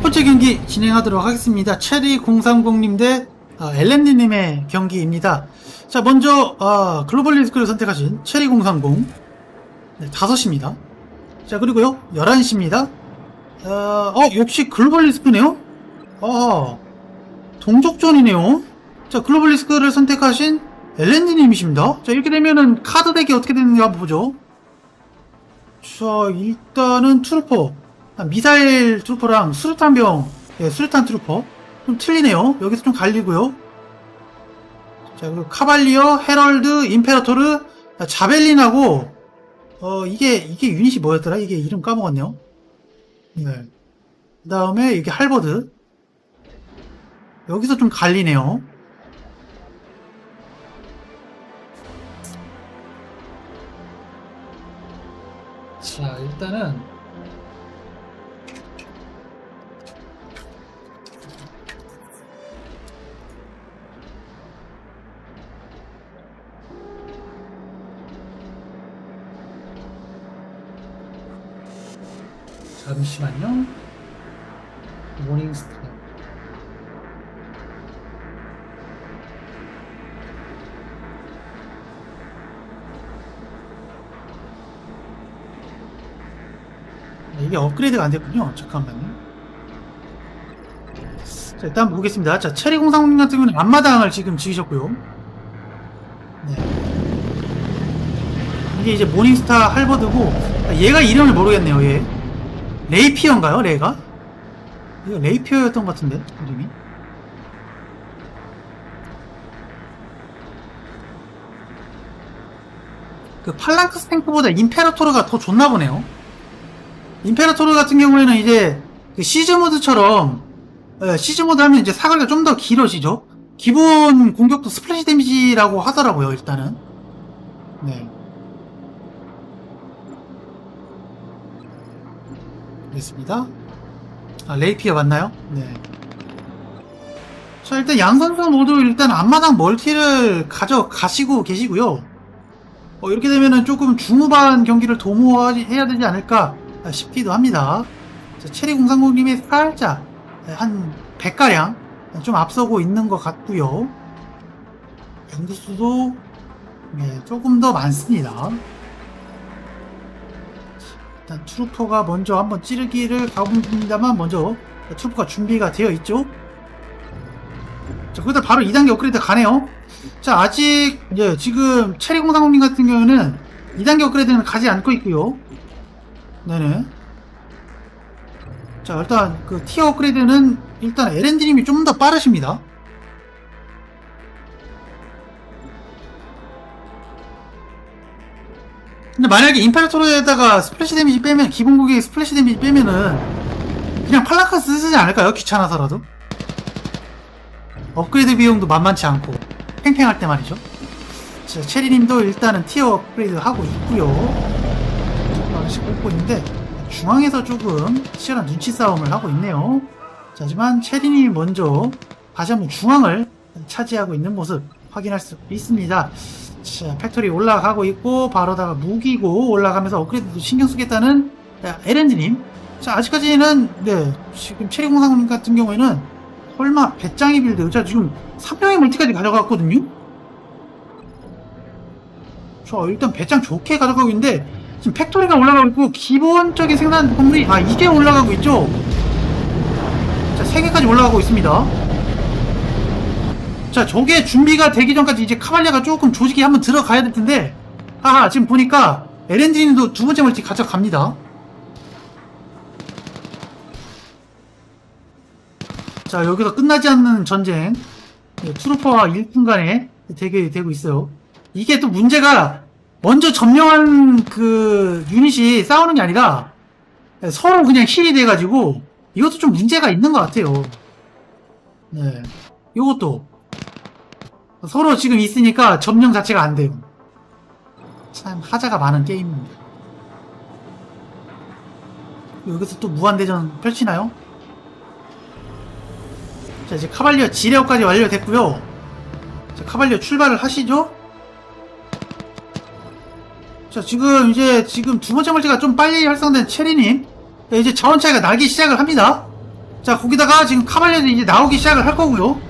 첫 번째 경기 진행하도록 하겠습니다. 체리 030님 대 아, 엘렌디님의 경기입니다. 자, 먼저 아, 글로벌 리스크를 선택하신 체리 030 네, 5시입니다. 자, 그리고요 11시입니다. 어, 어, 역시 글로벌 리스크네요? 아, 동족전이네요. 자, 글로벌 리스크를 선택하신 엘렌디님이십니다. 자, 이렇게 되면은 카드 덱이 어떻게 되는지 한번 보죠. 자, 일단은 트루퍼. 아, 미사일 트루퍼랑 수류탄병, 예, 수류탄 트루퍼. 좀 틀리네요. 여기서 좀 갈리고요. 자, 그리고 카발리어, 헤럴드, 임페라토르, 아, 자벨린하고, 어, 이게, 이게 유닛이 뭐였더라? 이게 이름 까먹었네요. 네. 그 다음에 이게 할버드. 여기서 좀 갈리네요. 자, 일단은 잠시만요. 모닝스타. 네, 이게 업그레이드가 안 됐군요. 잠깐만요. 자, 일단 보겠습니다. 자, 체리 공상님 같은 경우는 앞마당을 지금 지으셨고요. 네. 이게 이제 모닝스타 할버드고, 아, 얘가 이름을 모르겠네요, 얘. 레이피어인가요, 레가? 이거 레이피어였던 것 같은데, 이름이? 그 팔랑크스 탱크보다 임페라토르가 더 좋나 보네요. 임페라토르 같은 경우에는 이제 그 시즈 모드처럼 예, 시즈 모드 하면 이제 사거리가 좀 더 길어지죠. 기본 공격도 스플래시 데미지라고 하더라고요, 일단은. 네. 됐습니다. 아, 레이피어 맞나요? 네. 자, 일단 양 선수 모두 일단 앞마당 멀티를 가져가시고 계시고요. 어, 이렇게 되면은 조금 중후반 경기를 도모해야 되지 않을까 싶기도 합니다. 자, 체리 공상국님이 살짝 한 100가량 좀 앞서고 있는 것 같고요. 경기수도 네, 조금 더 많습니다. 일단 트루퍼가 먼저 한번 찌르기를 가봅니다만 먼저 트루퍼가 준비가 되어 있죠. 자, 그러다 바로 2단계 업그레이드 가네요. 자, 아직 예, 지금 체리 공상국님 같은 경우는 2단계 업그레이드는 가지 않고 있고요. 네네. 자, 일단 그 티어 업그레이드는 일단 LND님이 좀 더 빠르십니다. 근데 만약에 임페라토르에다가 스플래시 데미지 빼면 기본 무기에 스플래시 데미지 빼면은 그냥 팔라카스 쓰지 않을까요? 귀찮아서라도? 업그레이드 비용도 만만치 않고 팽팽할 때 말이죠. 자, 체리님도 일단은 티어 업그레이드 하고 있고요. 하나씩 뽑고 있는데 중앙에서 조금 치열한 눈치 싸움을 하고 있네요. 자, 하지만 체리님이 먼저 다시 한번 중앙을 차지하고 있는 모습 확인할 수 있습니다 자, 팩토리 올라가고 있고 바로다가 무기고 올라가면서 업그레이드도 신경 쓰겠다는 에렌드님. 자 아직까지는 네 지금 체리공상님 같은 경우에는 설마 배짱이 빌드 자 지금 3명의 멀티까지 가져갔거든요? 자 일단 배짱 좋게 가져가고 있는데 지금 팩토리가 올라가고 있고 기본적인 생산 건물이 아 이게 올라가고 있죠? 자 3개까지 올라가고 있습니다 자, 저게 준비가 되기 전까지 이제 카발리아가 조금 조직이 한번 들어가야 될 텐데, 하하, 지금 보니까 LND님도 두 번째 멀티 가져갑니다. 자, 여기서 끝나지 않는 전쟁. 네, 트루퍼와 일분간에 대결이 되고 있어요. 이게 또 문제가 먼저 점령한 그 유닛이 싸우는 게 아니라 서로 그냥 힐이 돼가지고 이것도 좀 문제가 있는 것 같아요. 네. 이것도 서로 지금 있으니까 점령 자체가 안 돼요. 참 하자가 많은 게임입니다. 여기서 또 무한대전 펼치나요? 자 이제 카발리어 지레어까지 완료됐고요. 자 카발리어 출발을 하시죠. 자 지금 이제 지금 두 번째 멀티가 좀 빨리 활성된 체리님 네, 이제 자원 차이가 나기 시작을 합니다. 자, 거기다가 지금 카발레도 이제 나오기 시작을 할 거고요.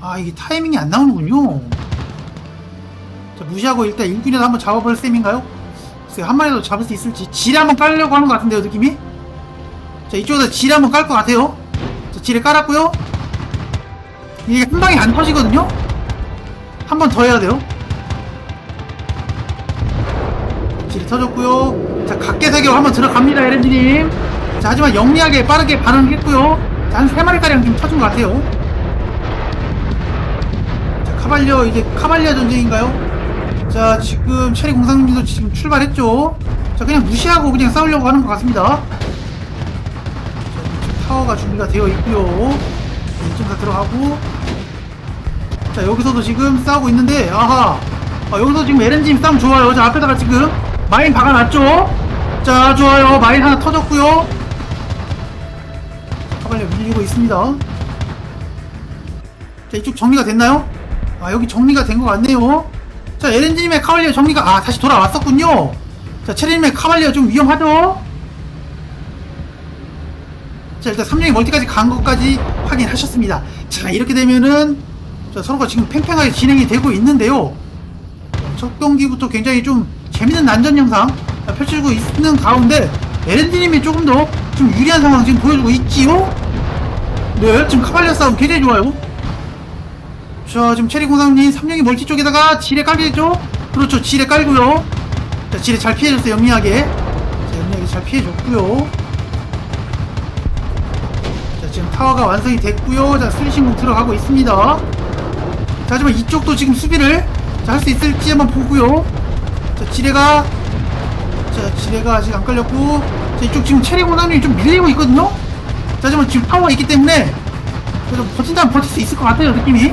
아, 이게 타이밍이 안 나오는군요. 자, 무시하고 일단 일꾼이라도 한번 잡아볼 셈인가요? 글쎄요, 한 마리라도 잡을 수 있을지. 지뢰 한번 깔려고 하는 것 같은데요, 느낌이? 자, 이쪽에서 지뢰 한번 깔 것 같아요. 자, 지뢰 깔았고요. 이게 한 방에 안 터지거든요? 한 번 더 해야 돼요. 지뢰 터졌고요. 자, 각계 사격 한번 들어갑니다, 에렌지님. 자, 하지만 영리하게 빠르게 반응했고요. 자, 한 3마리가량 지금 터진 것 같아요. 자, 카발리어, 이제 카발리아 전쟁인가요? 자, 지금 체리 공상님도 지금 출발했죠? 자, 그냥 무시하고 그냥 싸우려고 하는 것 같습니다. 자, 타워가 준비가 되어 있고요. 이쪽 다 들어가고. 자, 여기서도 지금 싸우고 있는데, 아하. 아, 여기서 지금 에렌지님 싸움 좋아요. 자, 앞에다가 지금 마인 박아놨죠? 자, 좋아요. 마인 하나 터졌고요. 카발리아 밀리고 있습니다. 자, 이쪽 정리가 됐나요? 아, 여기 정리가 된 것 같네요. 자, 에렌지님의 카발리아 정리가, 아, 다시 돌아왔었군요. 자, 체리님의 카발리아 좀 위험하죠? 자, 일단 3명이 멀티까지 간 것까지 확인하셨습니다. 자, 이렇게 되면은, 자, 서로가 지금 팽팽하게 진행이 되고 있는데요. 첫 경기부터 굉장히 좀 재밌는 난전 영상 펼치고 있는 가운데, 에렌지님이 조금 더 좀 유리한 상황 지금 보여주고 있지요? 네, 지금 카발리아 싸움 굉장히 좋아요. 자, 지금 체리 공상님 3명이 멀티 쪽에다가 지뢰 깔겠죠? 그렇죠, 지뢰 깔고요. 자, 지뢰 잘 피해줬어요, 영리하게. 자, 영리하게 잘 피해줬고요. 자, 지금 타워가 완성이 됐고요. 자, 수리신공 들어가고 있습니다. 자, 하지만 이쪽도 지금 수비를 할 수 있을지 한번 보고요. 자, 지뢰가 자, 지뢰가 아직 안 깔렸고 자, 이쪽 지금 체리 공상님이 좀 밀리고 있거든요? 자, 하지만 지금 타워가 있기 때문에 그래도 버틴다면 버틸 수 있을 것 같아요, 느낌이.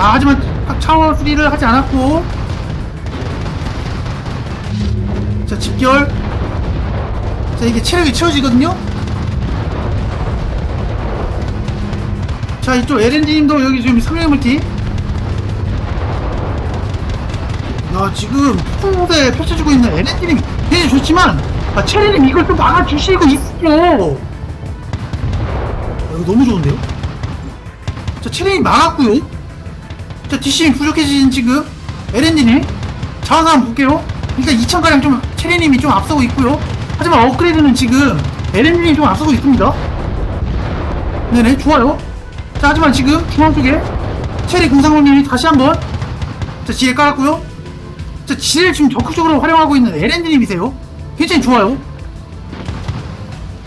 아, 하지만 차워 수리를 하지 않았고. 자, 집결. 자, 이게 체력이 채워지거든요? 자, 이쪽 LNG님도 여기 지금 3명 물티. 야, 지금 폭풍무대 펼쳐지고 있는 LNG님 굉장히 좋지만, 아, 체리님 이걸 또 막아주시고 있어. 아, 이거 너무 좋은데요? 자, 체리님 막았고요. 자, DC님 부족해진 지금 LND님 자원 한번 볼게요. 일단 2,000가량 좀 체리님이 좀 앞서고 있고요. 하지만 업그레이드는 지금 LND님이 좀 앞서고 있습니다. 네네, 좋아요. 자, 하지만 지금 중앙 쪽에 체리 공상공님이 다시 한번 자, 지뢰 깔았고요. 자, 지뢰를 지금 적극적으로 활용하고 있는 LND님이세요. 굉장히 좋아요.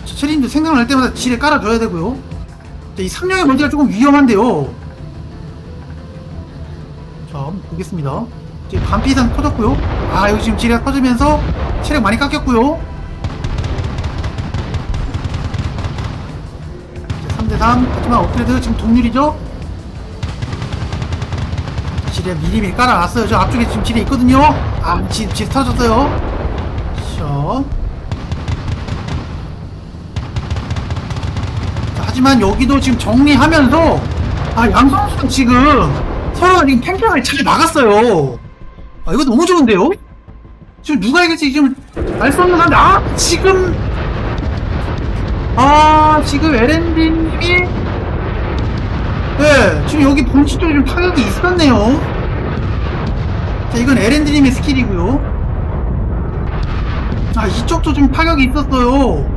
자, 체리님도 생각날 때마다 지뢰 깔아줘야 되고요. 자, 이 3령의 멀티가 조금 위험한데요. 보겠습니다. 지금 반피 이상 터졌고요. 아, 여기 지금 지뢰가 터지면서 체력 많이 깎였고요. 3대3. 하지만 업그레이드 지금 동률이죠? 지뢰 미리미리 깔아놨어요. 저 앞쪽에 지금 지뢰 있거든요. 아, 지, 지뢰 터졌어요. 자. 자, 하지만 여기도 지금 정리하면서, 아, 양 선수는 지금 서로가 지금 팽팽하게 잘 막았어요. 아, 이거 너무 좋은데요? 지금 누가 이길지 지금 알 수 없는 건데, 아, 지금, 아, 지금 LND님이, 네, 지금 여기 본치 쪽에 좀 타격이 있었네요. 자, 이건 LND님의 스킬이고요. 아, 이쪽도 좀 타격이 있었어요.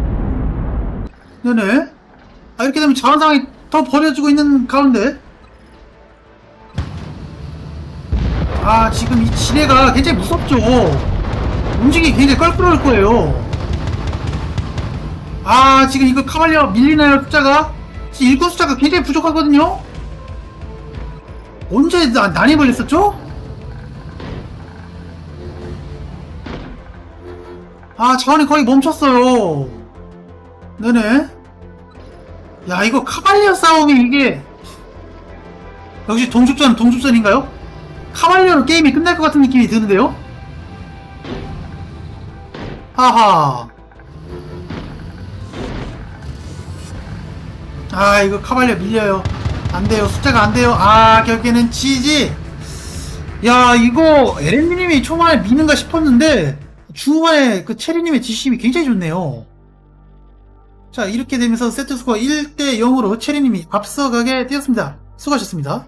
네네. 아, 이렇게 되면 자원 상황이 더 버려지고 있는 가운데, 아 지금 이 지뢰가 굉장히 무섭죠. 움직이기 굉장히 껄끄러울 거예요. 아 지금 이거 카발리아 밀리나요 숫자가? 지금 일꾼 숫자가 굉장히 부족하거든요. 언제 나, 난이 걸렸었죠? 아 자원이 거의 멈췄어요. 네네. 야 이거 카발리아 싸움이 이게 역시 동족전 동족전인가요? 카발리오로 게임이 끝날 것 같은 느낌이 드는데요? 하하. 아, 이거 카발리오 밀려요. 안 돼요. 숫자가 안 돼요. 아, 결국에는 지지. 야, 이거 에렌님이 초반에 미는가 싶었는데, 중후반에 그 체리님의 지심이 굉장히 좋네요. 자, 이렇게 되면서 세트 스코어 1대 0으로 체리님이 앞서가게 되었습니다. 수고하셨습니다.